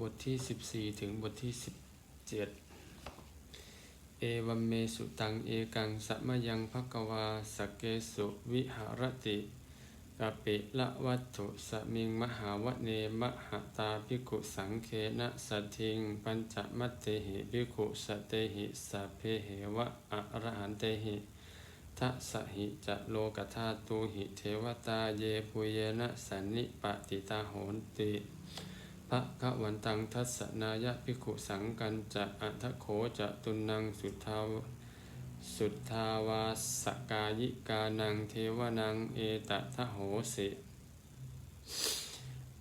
บทที่สิบสี่ถึงบทที่สิบเจ็ดเอวัมเมสุตังเอกังสัมยังภควาสเกสุวิหารติกะปิละวัตถุสมิงมหาวเนมหตาภิกุสังเคนะสัทิง ปัญจมัตเตหิภิกุสเตหิสัพเพเหวะอะระหันเตหิทัสหิจะโลกธาตุหิเทวตาเยปุเยนะสันนิปติตาโหนติ พระกวันตังทัสสนายะภิขุสังกันจะอัทโขจะตุนังสุทาวสุทธาวาสกายิกานังเทวนังเอตทะโหสิ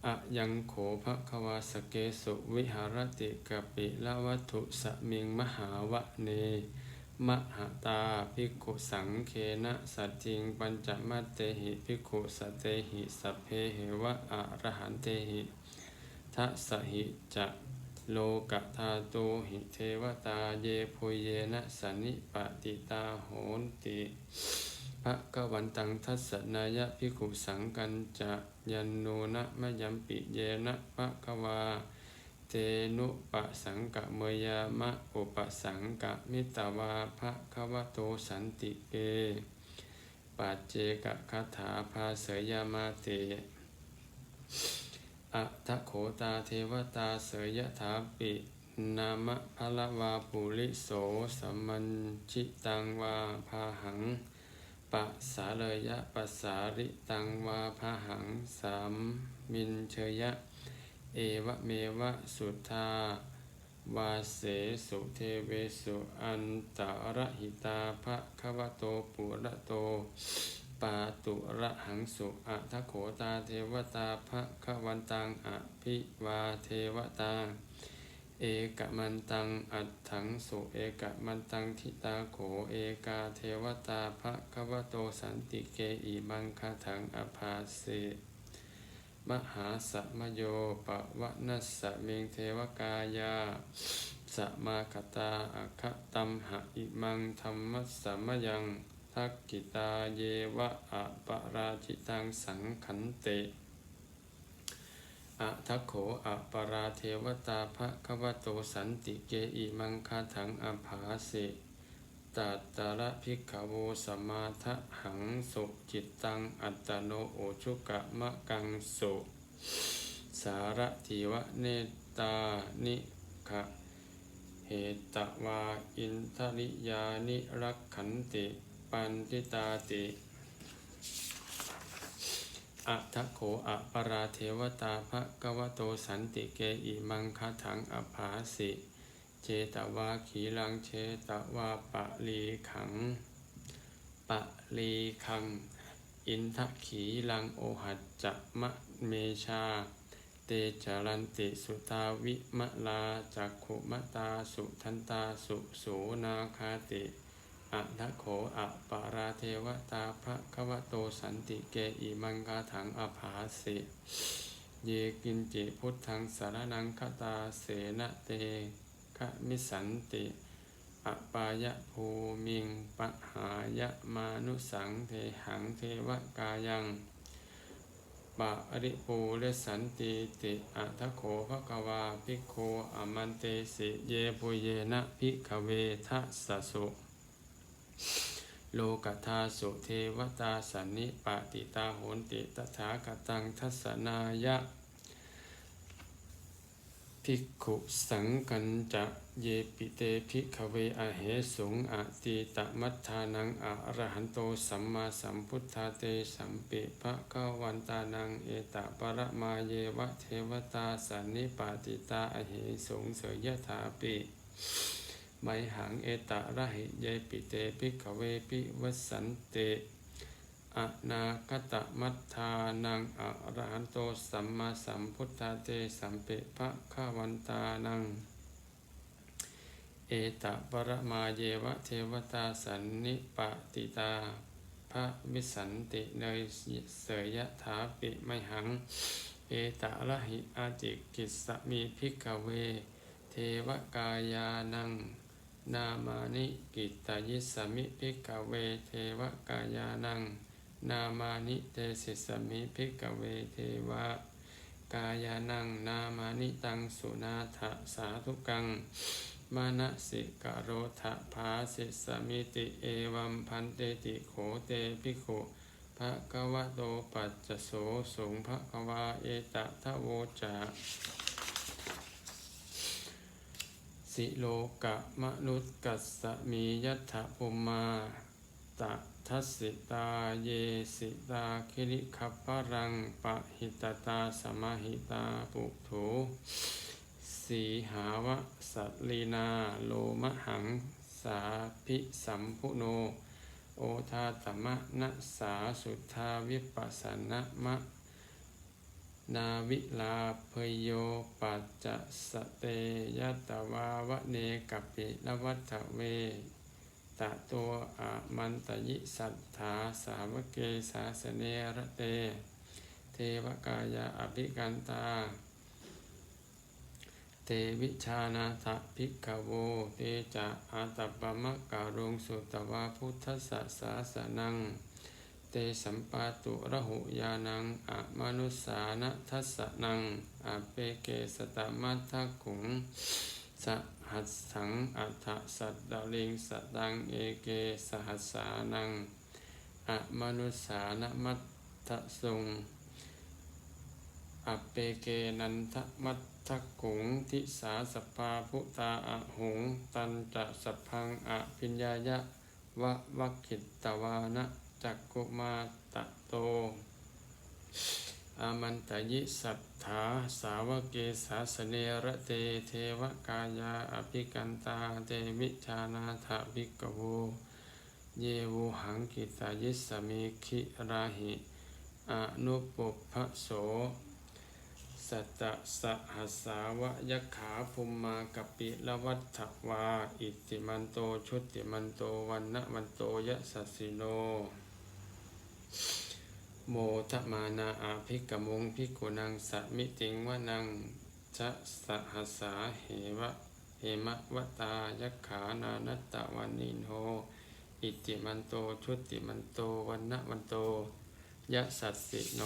อะยังโขภควาสเกสุวิหารติกปิละวัตถุสมิงมหาวะเน มหตาภิกขุสังเคนะสัจจิงปัญจมัตเตหิภิกขุสเตหิสัพเพเหวะอะระหันเตหิ ทัสสหิจะโลกธาตุหิเทวตาเยพุเยนะสันนิปติตาโหนติพระกวันตังทัสสนายะภิขุสังกันจะยันโนนะมะยัมปิเยนะพระกวาเตนุปสังกะเมยามะอุปสังกะมิตวาภะควโตสันติเกปัจเจกคาถาภาเสยามาเต อะทะโขตาเทวตาเสยถาปินามะพละวาปุริโสสัมมันชิตังวาพาหังปะสาเลยะปะสาริตังวาพาหังสามมินเชยะ เอวะเมวะสุทาวาเสสุเทเวสุอันตระหิตาภะคะวะโตปุระโต ปาตุระหังสุอัทโขตาเทวตาภะคะวันตังอภิวาเทวตา เอกมันตังอัตถังสุเอกมันตังทิตาโขเอกาเทวตาภะคะวะโตสันติเกอิมังคาถังอภาเสมหาสมโยปะวะนัสสะเมงเทวกายาสมาคตาอคตัมหะอิมังธรรมสสมยัง ทักกิตาเยวะอะปะราชิตังสังขันเตอะทัคโขอะปราเทวตาภะคะวโตสันติเกอิมังคาถังอภาเสตัตตระภิกขโวสมาทะหังสุจิตตังอัตโนโอชุกะมะกังสุสารทิวะเนตานิขะเหตวาอินทริยานิรักขันติ ปันติตาติอะทโขอะปราเทวตาภะกวโตสันติเกอิมังคถังอภาสิเจตวาขีลังเชตวาปะลีขังปะลีขัง อินทขีลังโอหัจจะมะเมชา เตจารันติสุตาวิมะลาจักขุมตาสุทันตาสุโสนาคาติ อะทะโขอะปาราเทวตาภะควโตสันติเกอิมังคาถังอภาสิเยกินจิพุทธังสารนังคตาเสนะเตขมิสันติอปายะภูมิงปะหายะมานุสังเทหังเทวกายังปะอริปูเลสันติติอัทโขภะกวาภิกโขอมันเตสิเยปุเยนะภิกขเวทัสสุ โลกธาสุเทวตาสันนิปติตาโหนติตถาคตังทัสนายะ ภิกขุสังกันจะเยปิเตภิกขเวอเหสุงอะตีตมัฏฐานังอรหันโตสัมมาสัมพุทธาเตสัมปิภะคะวันตานังเอตปะระมาเยวะเทวตาสันนิปติตาอเหสุงเสยยถาปิ ไมหังเอตะระหิเยปิเตภิกขเวปิวสันเตอนาคตมัฏฐานังอะระหันโตสัมมาสัมพุทธาเตสัมเปภะคะวันตานัง เอตะปรมาเยวะเทวตาสันนิปติตาพระวิสันติเนยเสยยะถาปิไมหัง เอตะระหิอาจิกิสมีภิกขเว เทวกายานัง นามานิกิตายิสมิภิกเวเทวกายานัง นามานิเตสิสมิภิกเวเทวะกายานังนามานิตังสุนาถสาธุกังมานะสิกโรทะภาสิสมิติเอวัมพันเตติโขเตภิกขุภะคะวะโตปัจจโสสงภะคะวาเอตทะโวจะ สิโลกะมนุษย์กัสสมียัตถภูมาตะทัสสิตาเยสิตาคิริขัปปะรังปะหิตตาสมาหิตาปุโถสีหาวะสัลลีนาโลมหังสาพิสัมพุโน โอทาตมะนะสาสุทธาวิปัสสนะมะ นาวิลาเพยโยปัจจสเตยตตวาวะเนกัปปิลวัฏเวตะตัวอะมันตยิสัทธาสาวกเกสาสเนระเต เทวกายาอภิกันตา เตวิชานาถภิกขโวเตจะอาตปปมะการุงสุตวาพุทธสสาสนัง เตสัมปาตุระหุยานังอะมนุสานะทัสสะนังอะเปเกสตมัทธกุงสหัสสังอัฏฐสัตดาลิงสตังเอเกสหัสสานังอะมนุสานะมัตทะสุงอะเปเกนันทมัตทกุงทิสาสปาพุตาอะหง ตันจะสพพังอะพิญญายะวะวัคขิตตวานะ จักกุมาตะโต อามันตยิสัทธาสาวกเกสาสเนระเตเทวกายาอภิกันตาเตวิชานาถภิกโวเยวูหังกิตายิสมิคิราหิอนุปุพโสสัตสหสาวะยกขาภุมมากปิละวัฏวา อิติมันโตชุติมันโตวันนะมันโตยะสัสสิโน โมทมานาอาภิกมุงภิกขุนังสัมิติงวนังจะสหสาเหวะเหมะวตายกขานานัตตะวันนินโหอิติมันโตชุติมันโตวันนะวันโตยะสัสสิโน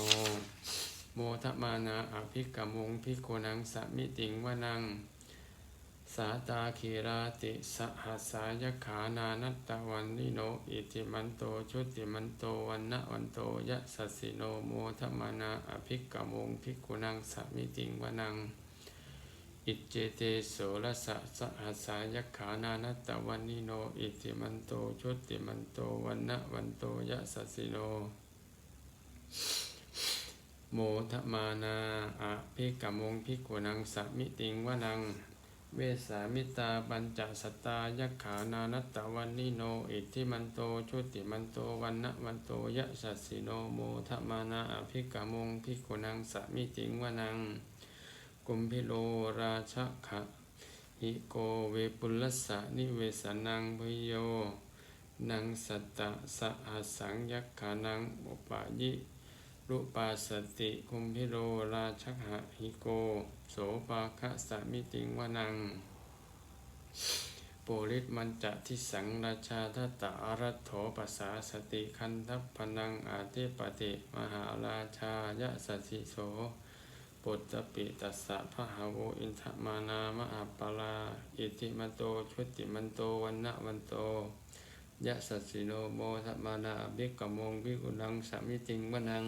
โมทมานาอาภิกมุงภิกขุนังสัมิติงวนัง สาตาคีราติสหัสายขานานัตตะวันนิโน อิติมันโตชุติมันโตวันนะวันโตยะสัสสิโนโมทมานาอภิกมงภิกุนังสัมิติงวนัง อิจเจเตโสรสะสหัสายขานานัตตะวันนิโน อิติมันโตชุติมันโตวันนะวันโตยะสัสสิโนโมทมานาอะภิกขมงภิกุนังสัมิติงวนัง เวสามิตาปัญจสตตายักขานานัตตะวันนิโน อิทธิมันโตชุติมันโตวันนะวันโตยะสัสสิโนโมทมานาอภิกขมงภิกุนังสมิติงวนัง กุมพิโลราชขะหิโกเวปุลสสะนิเวสนังพโยนังสัตตะสหัสสังยักขานังอุปายิ รูปาสติคุมพิโรราชหะหิโก โสปาคะสมิติงวนังปุริตมันจะทิสังราชาทตาอารัตโถปัสสาสติคันทัพพนังอาทิปติมหาราชายะสสิโสปุตตปิตัสสะพะหาโวอินทมานามหาปลา อิติมันโตชุติมันโตวันนะวันโตยะสัสสิโนโมทมานาภิกขมงภิกขุนังสมิติงวนัง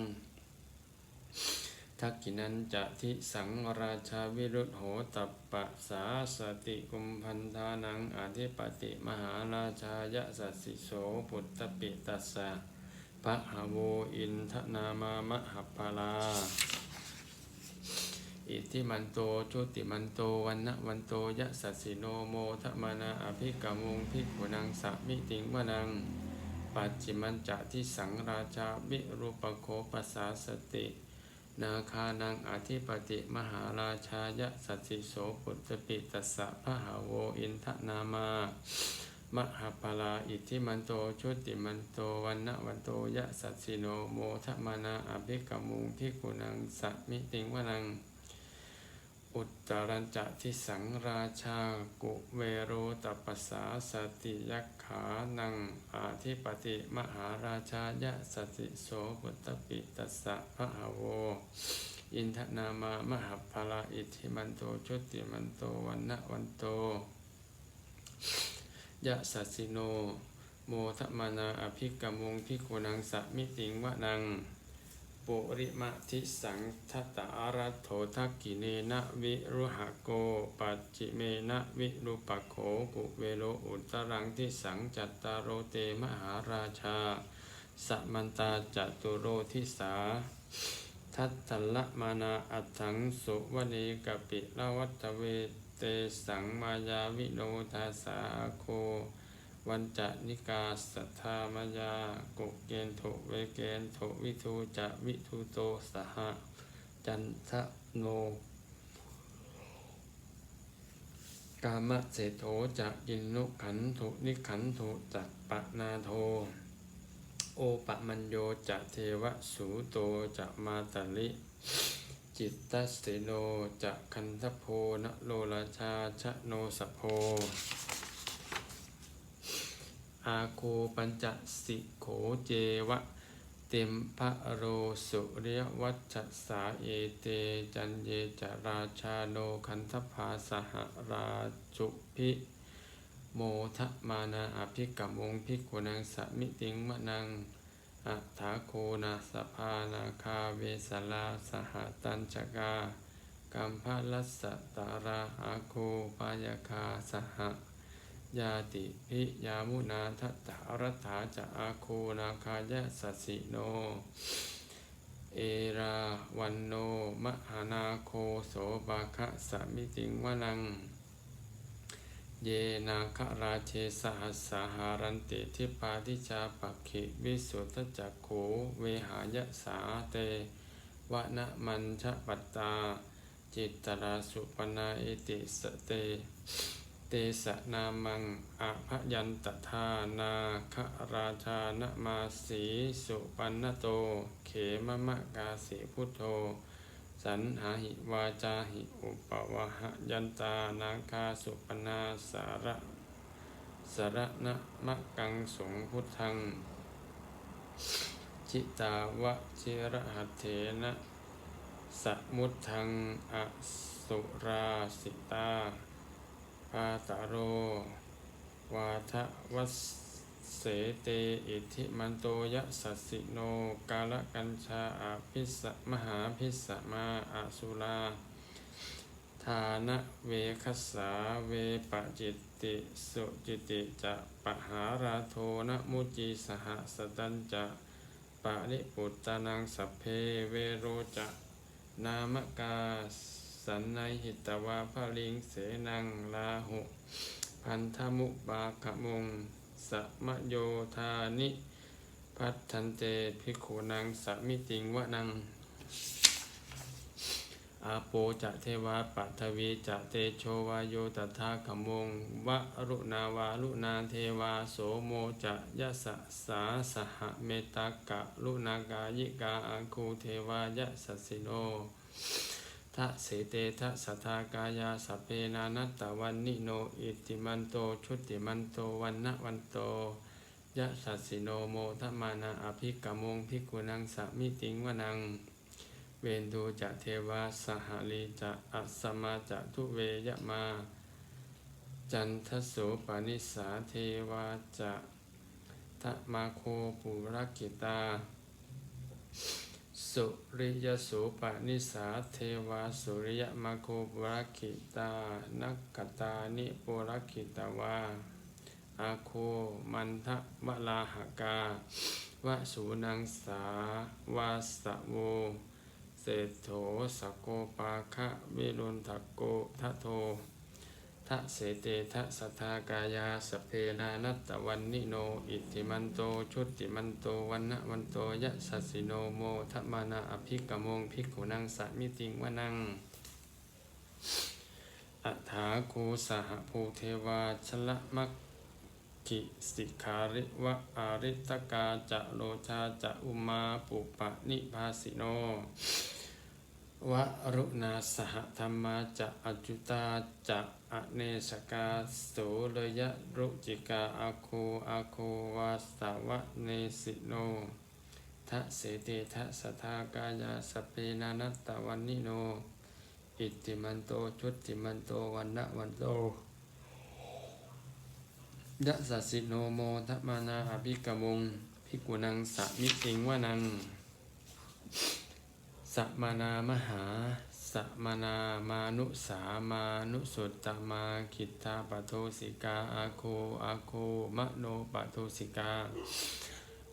ทักกินันจะทิสังราชาวิรุธโหตัปปะสาสติกุมพันธานังอธิปติมหาราชายะสัสสิโสปุตตปิตัสสะพระหาโวอินทนามามหาปลา อิทิมันโตชุติมันโตวันนะวันโตยะสัสสิโนโมทมานาอภิกมุงภิกขุนังสัมิติงวนังปัจจิมันจะที่สังราชาวิรูปโคปัสสาสติ นาคานังอธิปติมหาราชายะสัสสิโสปุตตปิตัสสะพะหาโวอินทนามามหาปลาอิทิมันโตชุติมันโตวันนวันโตยะสัสสิโนโมทมานาอภิกมุงที่กุนังสมิติงวนัง อุตตรัญจะทิสังราชากุเวโรตปปสสาสติยักขานังอาทิปติมหาราชายะสติโสปุตตปิตัสสะพระหาโว อินทนามามหาภาลาอิทธิมันโตชุติมันโตวันนะวันโตยะสัสสิโน โมทมานาอภิกรมงพิกุนังสมิติงวะนัง ปุริมะทิสังทัตตารัตโถทักกิเนนะวิรุหโกปัจจิเมนะวิรุปโขกุเวโลอุตรังทิสังจัตตารโรเตมหาราชาสัมมันตาจตุโรทิสา ทัตตละมานาอัตถังสุวเนกปิละวัตเวเตสังมายาวิโนทาสาโค วันจะนิกาสัทธามายากุเกณโถเวเกณโถวิทูจะวิทูโตสหจันทะโน กามะเศโถจะกินนุขันธุนิขันธุจะปะนาโท โอปะมัญโยจะเทวสูโตจะมาตลิ จิตตัสเสโนจะคันทโพนโลราชาชะโนสโพ อาโคปัญจสิโขเจวะ เต็มพระโรสุริยวัชสาเอเตจันเยจราชาโนคันทภาสหราจุพิโมทะมานาอภิกรรมงพิกุนังสมิติงมะนังอัฏฐาโคนาสภานาคาเวสลาสหตัญจกากัมพะลัสสตาราอาโคปายคาสห ยาติพิยามุนาทัตถารัตถาจะอาโคนาคายะสัสิโน เอราวันโนมหานาโคโสบาคะสมิติงวนัง เยนาคราเชสหัสสหารันติทิปาทิชาปักขิวิสุทธจักโขเวหายะสาเตวะนะมันชะปัตตา จิตตราสุปนาเอติสเต เตสะนามังอะพยันตทานาคราชานมาสีสุปันนโต เขมมะกาสีพุทโธ สันหาหิวาจาหิอุปวะหยันตานาคาสุปนาสาระสระนะมะกังสงพุทธัง จิตาวะจิระหัตเถนะสมุทธังอสุราสิตา ปาตโร วาทะวัสเสเตอิทิมันโตยะสัสสิโน กาลกัญชาอาภิสสะมหาภิสมาอาสุราทานะเวคัสสาเวปจิตติสุจิติจะปะหาราโทนะมุจีสหสตันจะปะริปุตตานังสัพเพเวโรจะนามกาส นในหิตวาภลิงเสนังลาหุพันธมุบาขมงสมโยธานิพัทันเตภิกขุนังสมิติงวะนัง อาโปจะเทวาปัทวีจะเตโชวาโยตถาขมงวะรุณาวาลุนาเทวาโสโมจะยะสะสาสหเมตากะลุนากายิกาอังคูเทวายะสัสสิโน ทะเสเตทะสัทธากายาสพเพนานัตตวันนิโนอิติมันโตชุติมันโตวันนะวันโตยะสัสสิโนโมทมานาอภิกรมงพิกุนังสมิติงวนัง เวนดูจะเทวาสหลีจะอัสมาจะทุเวยมา จันทโสปานิสาเทวาจะทะมาโคปุรกิตา สุริยสุปนิสาเทวาสุริยมาโคปุรกิตา นักกตานิปุรกิตาวาอาโคมันทะวะลาหกาวะสูนังสาวาสะโวเศโถสโกปาคะวิรุณทกโกทะโท ทะเสเตทะสัทธากายาสเพนานัตตวันนิโน อิติมันโตชุติมันโตวันนะวันโตยะสัสิโนโมทะมานาอภิกมงภิกขุนังสะมิติงวนังอัฏฐาคูสหภูเทวาชละมักกิสิขาริวะอาริตกาจะโลชาจะอุมาปุปะนิภาสิโน วะรุณาสหธรรมาจะอจุตาจะอเนสกาโสเลยะรุจิกาอาคูอาคูวาสาวะเนสิโนทะเสเตทะสทากายาสเพนานัตตวันนิโน อิติมันโตชุติมันโตวันนะวันโตยะสัสสิโนโมทะมานาอภิกมุงภิกุนังสะมิติงวนัง สัมนามหาสัมนามานุสามานุสุตตมาคิตาปโทสิกาอาโคอาโคมโนปโทสิกา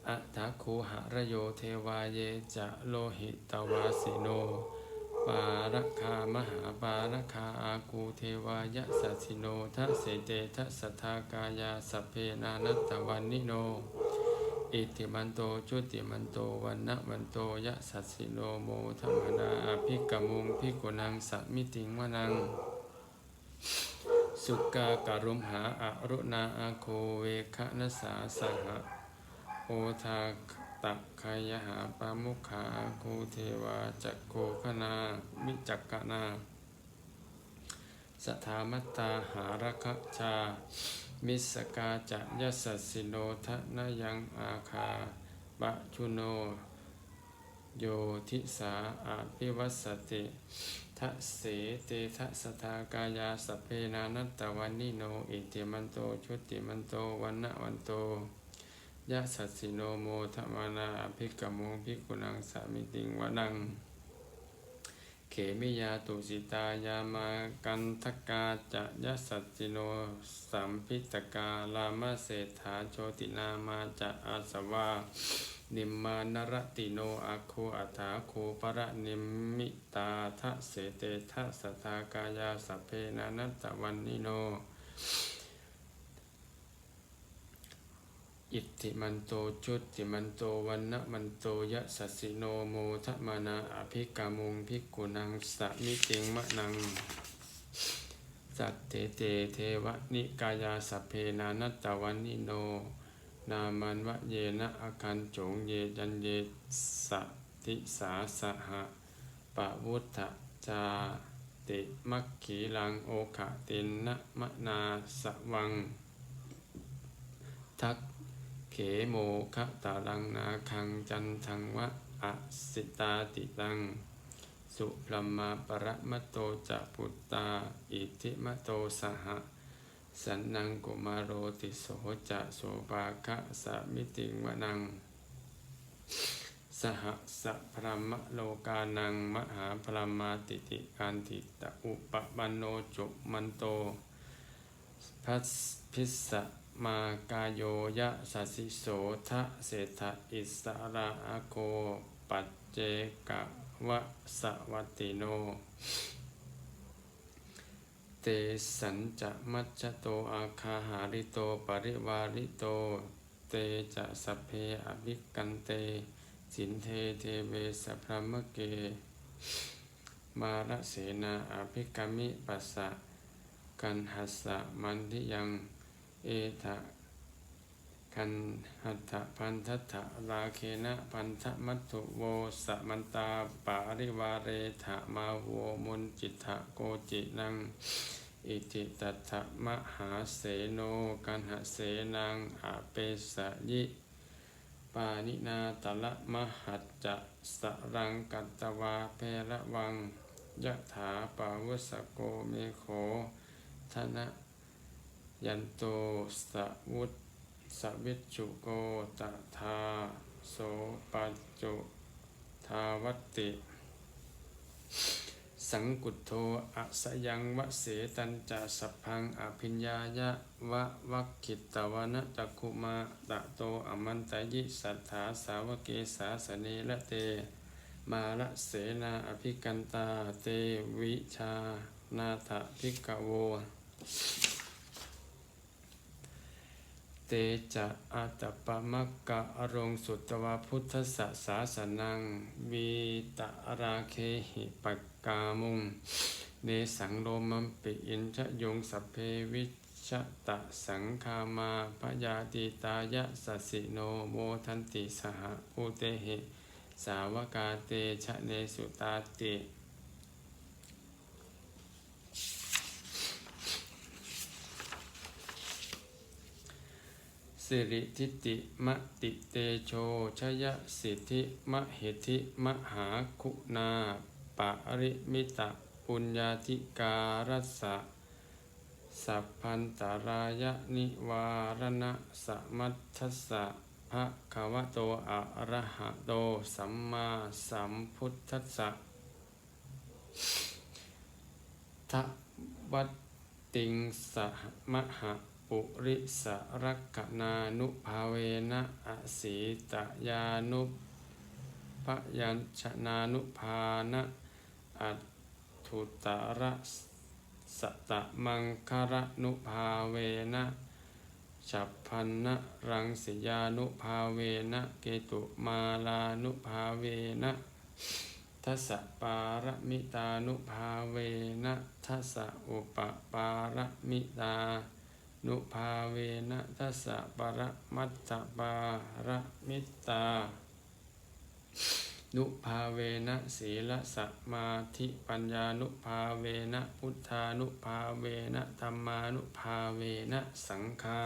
อัฏฐคูหระโยเทวาเยจะโลหิตวาสิโน ปารคามหาปารคาอากูเทวายะสัสิโนทะเสเตทะสัทธากายาสเพนานัตตวันนิโน อิติมันโตชุติมันโตวันนะวันโตยะสัสสิโนโมธรรมนาอภิกมุงพิกุนังสัมมิติงวนัง สุกาการุมหาอรุณาอาโคเวคะนสาสหะโอทาตักขยหาปามุขาคูเทวาจักโกคณามิจักกนา สถามัตตาหารคชา มิสกาจะยัสสสสิโนทะนยังอาคาปะชุโน โยทิสาอาภิวัสสติทะเสเตทะสทากายาสเพนานัตตวันนิโนอิติมันโตชุติมันโตวันนะวันโตยะสัสสิโนโมทมานาอภิกขโมภิกุนังสามิติงวนัง เขมิยาตุสิตายามากันทกาจะยะสัสสิโนสัมพิตกาลามาเศรษฐาโชตินามาจะอาสวานิมมานรติโนอาคูอัฐาคูปะระนิมมิตาทะเสเตทะสทากายาสเพนานัตตวันนิโน อิทธิมันโตจุติมันโตวันนะมันโตยะสัสิโนโมทะมานาอภิกามุงภิกขุนังสะมิติงมะนังสัตเตเตเทวนิกายาสพเพนานัตตวันนิโน นามันวะเยนะอาคันโจงเยจันเยสะติสาสหะปะวุฒะจาติมัคขีลังโอคะตินนะมะนาสวัง ทัก เขโมคะตาลังนาคังจันทังวะอสิตาติตัง สุพรมาปรมโตจะปุตตา อิทิมโตสหะ สันนังกุมารโรติโสจะโสภาคะสะมิติงวนัง สหสัพพรมโลกานังมหาพรมาติติการติตะอุปปันโนจุมันโต พัสพิสสะ มากาโยยะสัสสิโสทะเศรษฐอิสระอาโกปัจเจกะวะสวัตติโน เตสัญจะมัจจโตอาคาหาริโตปริวาริโต เตจะสเพอภิกันเต สินเทเทเวสพรมเก มาระเสนาอภิกามิปัสสะกันหัสสะมันทิยัง เอทะกันหัตถพันทัตถะราเคนะพันธมัตถุโวสมันตาปาริวาเรถะมาโวมุนจิตะโกจินัง อิติตัตถะมหาเสโนกันหเสนังอาเปสยิปานินาตละมหัจจะสรังกัตตวาเพระวังยะถาปาวุสโกเมโขธนะ ยันโตสวุตสวิจุโกตถาโสปัจจุทาวัตติ สังกุตโทอะสยังวะเสตันจะสัพพังอภิญญายะวะวักขิตตวนะจักขุมาตะโตอมันตยิสัทธาสาวเกสาสเนละเต มาละเสนาอภิกันตาเตวิชานาถภิกโว เตจะอาตปะมักะอรงสุตวาพุทธสสาสนังวีตะราเคหิปักกามุงเนสังโลมัมปิอินชยงสพเพวิชตะสังคามาพยาติตายะสสสิโนโมทันติสหอุเตหิสาวกาเตชะเนสุตาติ สิริทิติมติเตโชชยสิทธิมเหติมหาคุณาปริมิตะปุญญาธิการัสสะสัพพันตารายนิวารณะสมัทธัสสะภะคะวะโตอะระหะโตสัมมาสัมพุทธัสสะทวัตติงสหมหะ ปุริสรักกนานุภาเวนะอสีตยานุพยัญชนานุภานะอัตถุตระสตะมังคาระนุภาเวนะฉับพันนะรังสยานุภาเวนะเกตุมาลานุภาเวนะทัสสะปารมิตานุภาเวนะทัสสะอุปปารมิตา นุภาเวนะทัสสะปรมัตถปาระมิตา นุภาเวนะศีลสมาธิปัญญานุภาเวนะพุทธานุภาเวนะธรรมานุภาเวนะสังฆา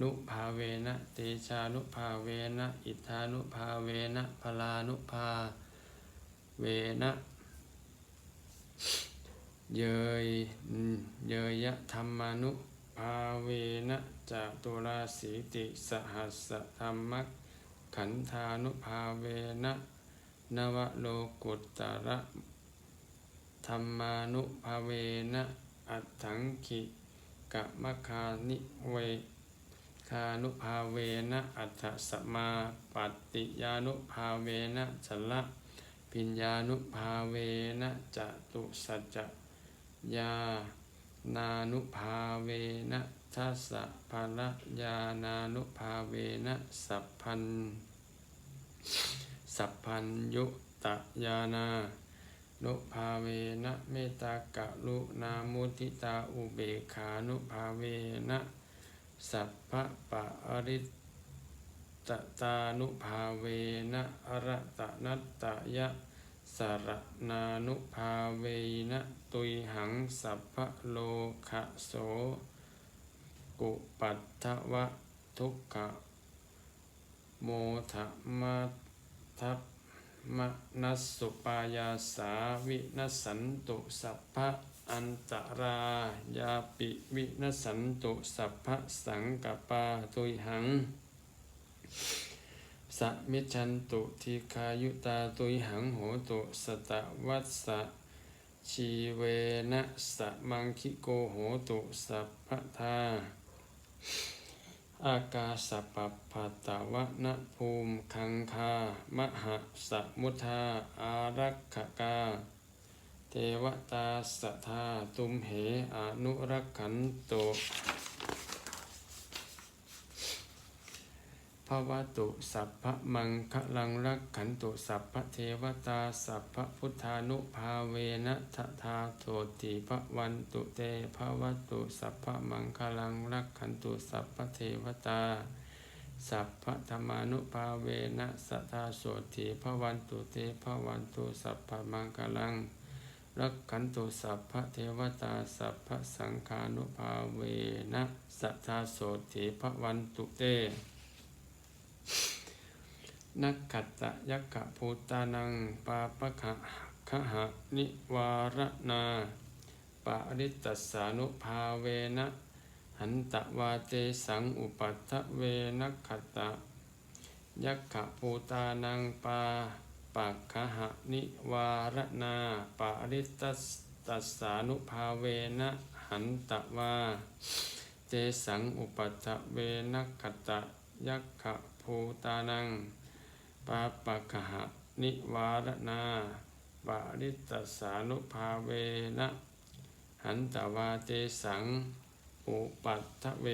นุภาเวนะเตชานุภาเวนะอิทานุภาเวนะพลานุภาเวนะเยยเยยะธรรมานุ ภาเวนะจตุราสีติสหัสธรรมขันธานุภาเวนะนวโลกุตตระธรรมานุภาเวนะอัตถังคิกะมะคานิเวคานุภาเวนะอัตถสมาปติยานุภาเวนะชละปิญญานุภาเวนะจตุสัจจยา นานุภาเวนะทัสสะภะละยานานุภาเวนะสัพพันสัพพัญยุตยานานุภาเวนะเมตากะลุนามุทิตาอุเบขานุภาเวนะสัพพะปะอริตตานุภาเวนะอรตะนัตตยะ สารนานุภาเวนะตุยหังสัพพะโลขะโส กุปัตถวะทุกขะโมทะมัทัพมนัสสุปายาสาวินัสันตุสัพพะอันตรายาปิวินัสสันตุสัพพะสังกปาตุยหัง สัมิชันตุทีคายุตาตุยหังโหตุสตวัสสะชีเวนะสะมังคิโกโหตุสัพพทาอากาสปัปปตะวะนะภูมิคังคามหะสมุทาอารักขกา เทวตาสัทาตุมเหอนุรักขันโต ภวตุสัพพะมังคะลังรักขันตุสัพพะเทวตาสัพพะพุทธานุภาเวนะทะธาโทติภวันตุเตภวตุสัพพะมังคะลังรักขันตุสัพพะเทวตาสัพพะธรรมานุภาเวนะสัทธาโสติภวันตุเตภวันตุสัพพะมังคะลังรักขันตุสัพพะเทวตาสัพพะสังฆานุภาเวนะสัทธาโสติภวันตุเต นักขัตตยักขะภูตานังปาปะขะขะหะนิวารนาปาริตัสานุภาเวนะหันตะวาเตสังอุปัฏฐเวนักขัตะยักขะภูตานังปาปะขะหะนิวารนาปาริตัสตัสานุภาเวนะหันตะวาเตสังอุปัฏฐเวนักขัตตะยักขะ ภูตานังปาปะกหะนิวารนาบาริตสานุภาเวนะหันตวาเตสัง อุปัตถเว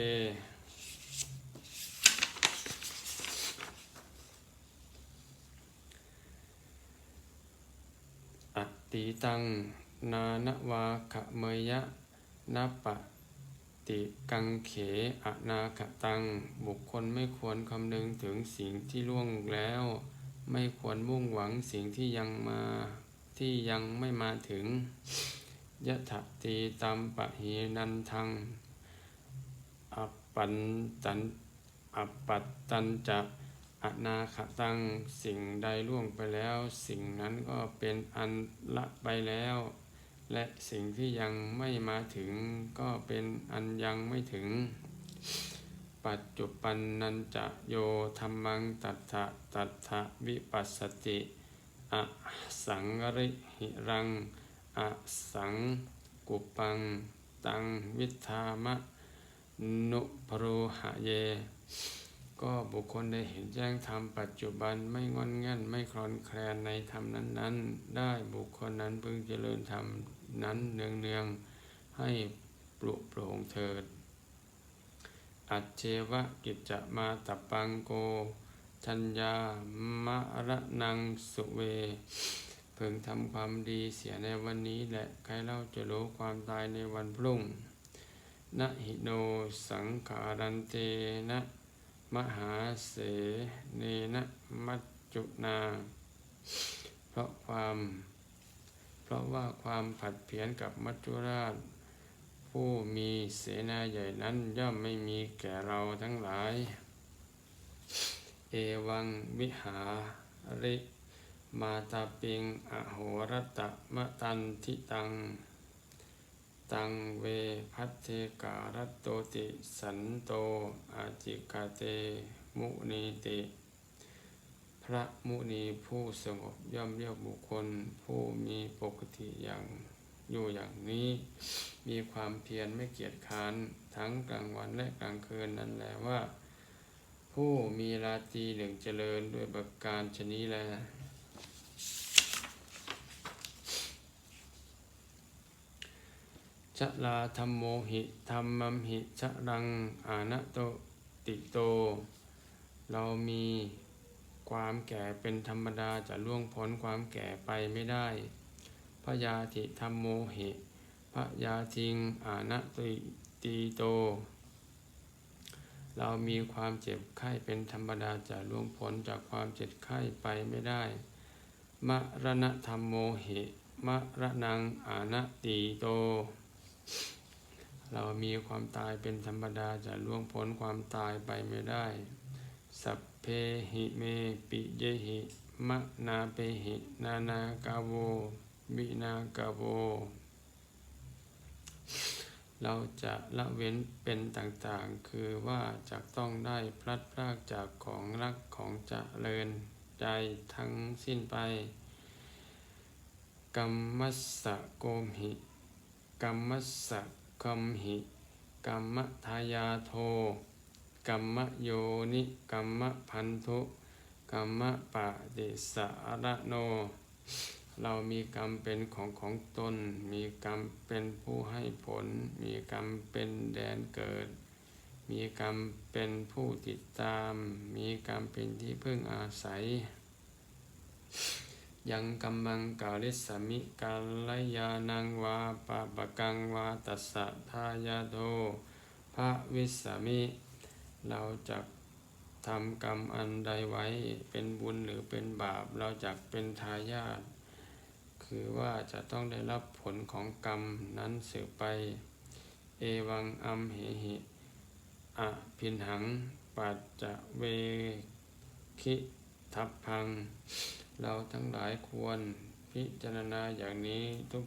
อัตติตัง นานวาขะเมยะนปะ ติกังเขอนาคตัง บุคคลไม่ควรคำนึงถึงสิ่งที่ล่วงแล้ว ไม่ควรมุ่งหวังสิ่งที่ยังมาที่ยังไม่มาถึงยะถตีตัมปะหีนันทังอปันตันอัปปัตตันจะอนาคตังสิ่งใดล่วงไปแล้ว สิ่งนั้นก็เป็นอันละไปแล้ว และสิ่งที่ยังไม่มาถึงก็เป็นอันยังไม่ถึง ปัจจุปันนันจะโยธรรมังตัทธะตัทธะวิปัสสติอสังริหิรังอสังกุปังตังวิธามะนุปรูหะเย ก็บุคคลได้เห็นแจ้งธรรมปัจจุบันไม่งอนงันไม่คลอนแคลนในธรรมนั้น ๆ ได้บุคคลนั้นพึงเจริญธรรม นั้นเนืองๆให้ปลุกโปร่งเถิด อัจเจวะกิจจะมาตับปังโก ชัญญามะระนังสุเวเพิ่งทำความดีเสียในวันนี้แหละใครเล่าจะรู้ความตายในวันพรุ่งนะหิโนสังขารันเตนะ มหาเสเนนะมัจจุนา เพราะความ ราะว่าความผัดเพี้ยนกับมัจจุราช ผู้มีเสนาใหญ่นั้นย่อมไม่มีแก่เราทั้งหลาย เอวังวิหาริมาตาปิงอโหรตะมะตันทิตัง ตังเวพัทเทการตโตติสันโตอาจิกาเต มุนีติ พระมุนีผู้สงบย่อมเรียกบุคคล ผู้มีปกติอย่างอยู่อย่างนี้ มีความเพียรไม่เกียจค้านทั้งกลางวันและกลางคืนนั่นแหละว่า ผู้มีราตรีหนึ่งเจริญด้วยประการชนี้แลชะลาธรรมโมหิธรรมัมหิชะรังอานะโตติโต เรามี ความแก่เป็นธรรมดาจะล่วงพ้นความแก่ไปไม่ได้ พยาธิธรรมโมหิพยาทิงอานะติตีโต เรามีความเจ็บไข้เป็นธรรมดาจะล่วงพ้นจากความเจ็บไข้ไปไม่ได้ มรณะธรรมโมหิมรณังอานตีโต เรามีความตายเป็นธรรมดาจะล่วงพ้นความตายไปไม่ได้ สัพ เพหิเมปิเยหิมะนาเปหินานากาโววินากาโว เราจะละเว้นเป็นต่างๆ คือว่าจะต้องได้พลัดพรากจากของรักของเจริญใจทั้งสิ้นไปกัมมัสสะโกมหิกัมมัสสะกมหิกัมมทายาโท กัมมะโยนิกัมมะพันธุกัมมะปะเดสะรโน เรามีกรรมเป็นของของตน มีกรรมเป็นผู้ให้ผล มีกรรมเป็นแดนเกิด มีกรรมเป็นผู้ติดตาม มีกรรมเป็นที่พึ่งอาศัย ยังกัมมังกาลิสมิกาลยานังวาปะปะกังวาตัสสะทายาโทพระวิสมิ เราจะทำกรรมอันใดไว้เป็นบุญหรือเป็นบาป เราจะเป็นทายาทคือว่าจะต้องได้รับผลของกรรมนั้นสืบไป เอวังอัมเหหิอะพินหัง ปัจจะเวคิทัพพัง เราทั้งหลายควรพิจารณาอย่างนี้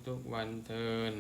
ทุกๆวันเทิน